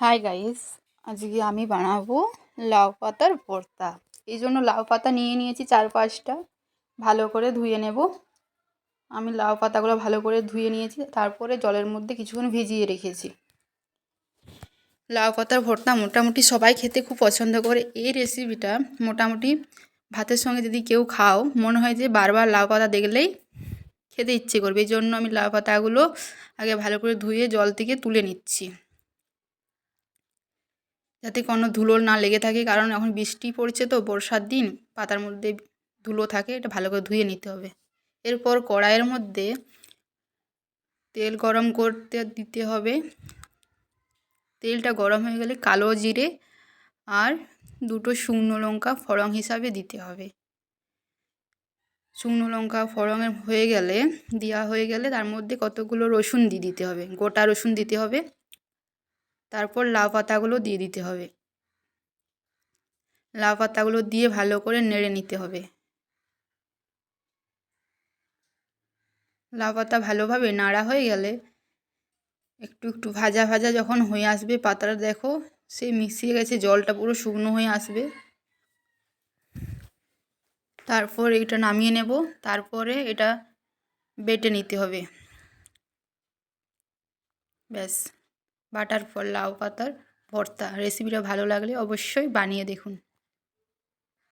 Hi guys আজকে আমি বানাবো লাউ পাতার ভর্তা। এই জন্য লাউ পাতা নিয়ে নিয়েছি চার পাঁচটা। ভালো করে ধুয়ে নেব। আমি লাউ পাতাগুলো ভালো করে ধুয়ে নিয়েছি, তারপরে জলের মধ্যে কিছুক্ষণ ভিজিয়ে রেখেছি। লাউ পাতার ভর্তা মোটামুটি সবাই খেতে খুব পছন্দ করে। এই রেসিপিটা মোটামুটি ভাতের সঙ্গে যদি কেউ খাও, মনে হয় যে বারবার লাউ পাতা দেখলেই খেতে ইচ্ছে করবে। এই জন্য আমি লাউ পাতাগুলো আগে ভালো করে ধুয়ে জল থেকে তুলে নিচ্ছি। যাতে কোনো ধুলো না লেগে থাকে, কারণ এখন বৃষ্টি পড়ছে তো, বর্ষার দিন, পাতার মধ্যে ধুলো থাকে, এটা ভালো করে ধুয়ে নিতে হবে। এরপর কড়াইয়ের মধ্যে তেল গরম করতে দিতে হবে। তেলটা গরম হয়ে গেলে কালো জিরে আর দুটো শুকনো লঙ্কা ফড়ং হিসাবে দিতে হবে। শুকনো লঙ্কা ফড়ঙের হয়ে গেলে, দেওয়া হয়ে গেলে তার মধ্যে কতগুলো রসুন দিয়ে দিতে হবে। গোটা রসুন দিতে হবে। তারপর লাউ পাতাগুলো দিয়ে দিতে হবে। লাউ পাতাগুলো দিয়ে ভালো করে নেড়ে নিতে হবে। লাউ পাতা ভালোভাবে নাড়া হয়ে গেলে একটু একটু ভাজা ভাজা যখন হয়ে আসবে পাতাটা দেখো সে মিশিয়ে গেছে, জলটা পুরো শুকনো হয়ে আসবে। তারপর এটা নামিয়ে নেব, তারপরে এটা বেটে নিতে হবে। ব্যাস। বাটার পর লাউ পাতার ভর্তা। রেসিপিটা ভালো লাগলে অবশ্যই বানিয়ে দেখুন।